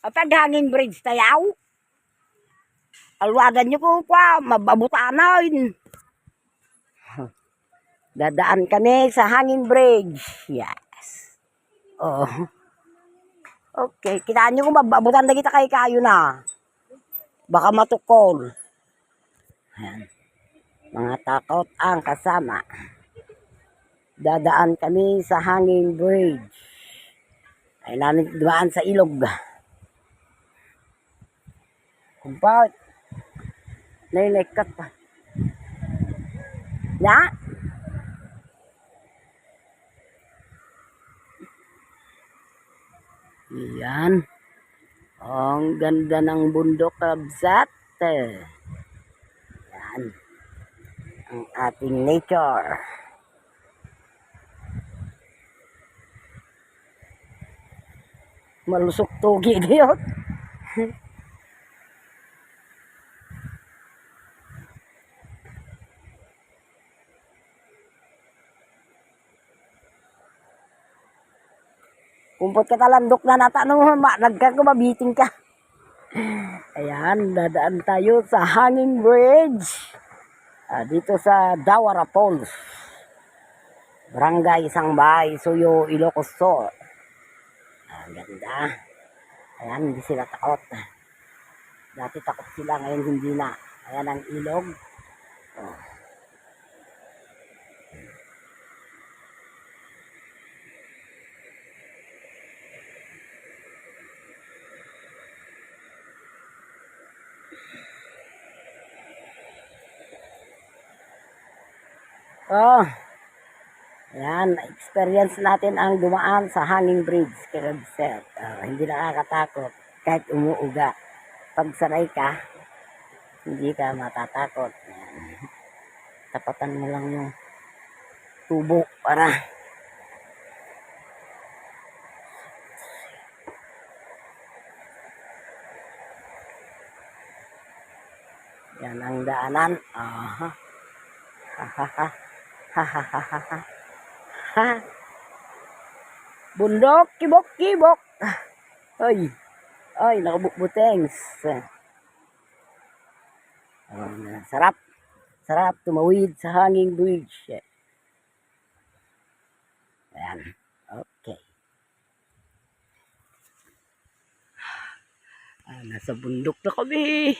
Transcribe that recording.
Kapag hanging bridge tayaw. Alwadan nyo ko pa, mababutanan. Dadaan kami sa hanging bridge. Yes. Oh. Okay, kitaan nyo kung mababutan na kita kay kayo na. Baka matukol. Ayan. Mga takot ang kasama. Dadaan kami sa hanging bridge. Namin dumaan sa ilog. Kumpart. Nailekat pa. Na? Yan. Ang ganda ng bundok kabsat. Yan. Ang ating nature. Malusok tugi yun. Kumpot ka talandok na nata no, ma, nagka mabiting ka. Ayan, dadaan tayo sa Hanging Bridge. Ah, dito sa Dawara Falls. Barangay Sangbay, Suyo, Ilocos Sur. Ah, ganda. Ayan, hindi sila takot. Dati takot sila, ngayon hindi na. Ayan ang ilog. Oh. Oh. Ayan, experience natin ang dumaan sa hanging bridge kay Rabset. Ah, hindi nakakatakot kahit umuuga. Pag sanay ka, hindi ka matatakot. Ayan. Tapatan mo lang yung tubo para yan ang daanan. Aha. Ha ha ha. Ha ha ha. Bundok, kibok, kibok. Ay. Ay, nakabukbutengs. Oh, sarap. Sarap tumawid sa hanging bridge. Ayan. Okay. Ah, nasa bundok na kami.